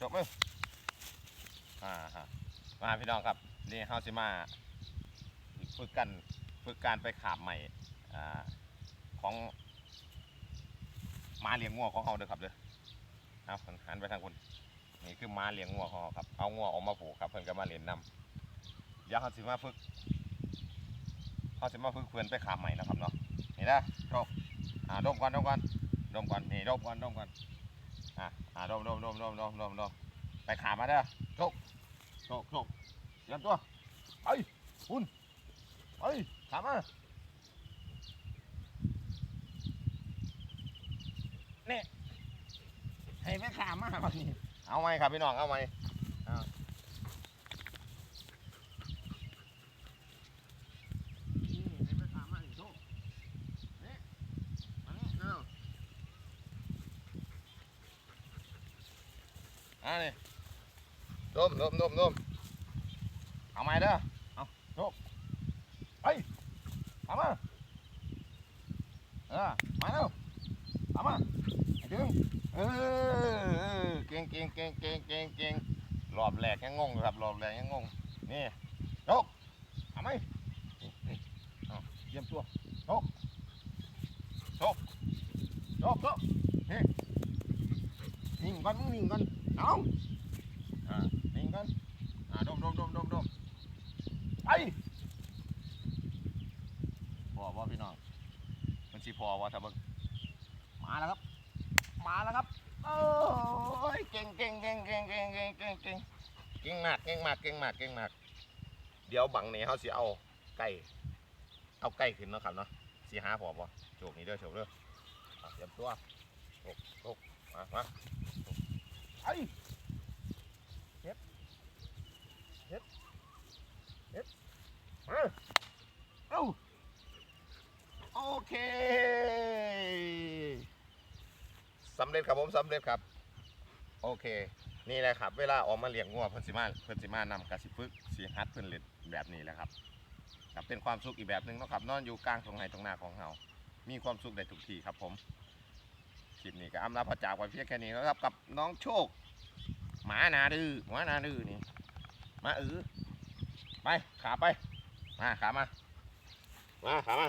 จบมืออ่าฮะมาพี่น้องครับนี่เฮาสิมาฝึกกันฝึกการไปขาบใหม่อ่าของมาเลี้ยงงัวของเฮาเด้อครับเด้อเอาหันไปทางคุณนี่คือมาเลี้ยงงัวของเฮาครับเอางัวออกมาผูกครับเพิ่นก็มาเลี้ยงนำเดี๋ยวเฮาสิมาฝึกเฮาสิมาฝึกเพื่อนไปขาบใหม่นะครับเนาะนี่นะจบอ่าดมก่อนดมก่อนดมก่อนนี่ดมก่อนดมก่อน อะอะดมดมดมดมดมดมดมไปขามาเด้อโชกโชกโชกเตรียมตัวไปคุณไปขามานี่ให้ไปขามาบัดนี้เอาไหมครับพี่น้องเอาไหมเอานี่ให้ไปขามาอีกโชกนี่มานี่เร็ว อ่านี่ดมดมดมดมเอาไม้เด้อเอาโชกไปเอามาเออมาเร็วเอามาดึงเออเก่งเก่งเก่งเก่งเก่งเก่งรอบแรกยังงงครับรอบแรกยังงงนี่โชกเอาไหมนี่นี่เตรียมตัวโชกโชกโชกโชกนี่นิ่งก่อนมึงนิ่งก่อน เอาอ่านิ่งกันอ่าดมดมดมดมดมไปพอว่าพี่น้อง มันสีพอว่าถ้าเบิ่งมาแล้วครับ มาแล้วครับโอ้ยเก่งเก่งเก่งเก่งเก่งเก่งเก่งเก่งเก่งมากเก่งมากเก่งมากเก่งมาก เดี๋ยวบังนี่เขาสิเอาไก่เอาไก่ขึ้นเนาะครับเนาะสีหาพอบ่โจกนี่เด้อโจกเด้ออะเตรียมตัวโจกโจกมามา ไอ้เฮ็ดเฮ็ดเฮ็ดมาเอ้าโอเคสำเร็จครับผมสำเร็จครับ โอเค นี่แหละครับ เวลาออกมาเลี้ยงงัวเพิ่นสิมาเพิ่นสิมานำกระสิฝึกสิฮัดเพิ่นเล่นแบบนี้แหละครับครับเป็นความสุขอีกแบบหนึ่งนะครับนอนอยู่กลางตรงไหนตรงนาของเฮามีความสุขได้ทุกทีครับผม ลิปนี้ก็อำลาพระจากไปเพียงแค่นี้นะครับกับน้องโชค หมานาดื้อหมานาดื้อนี่มาเออไปขาไปมาขามามาขามา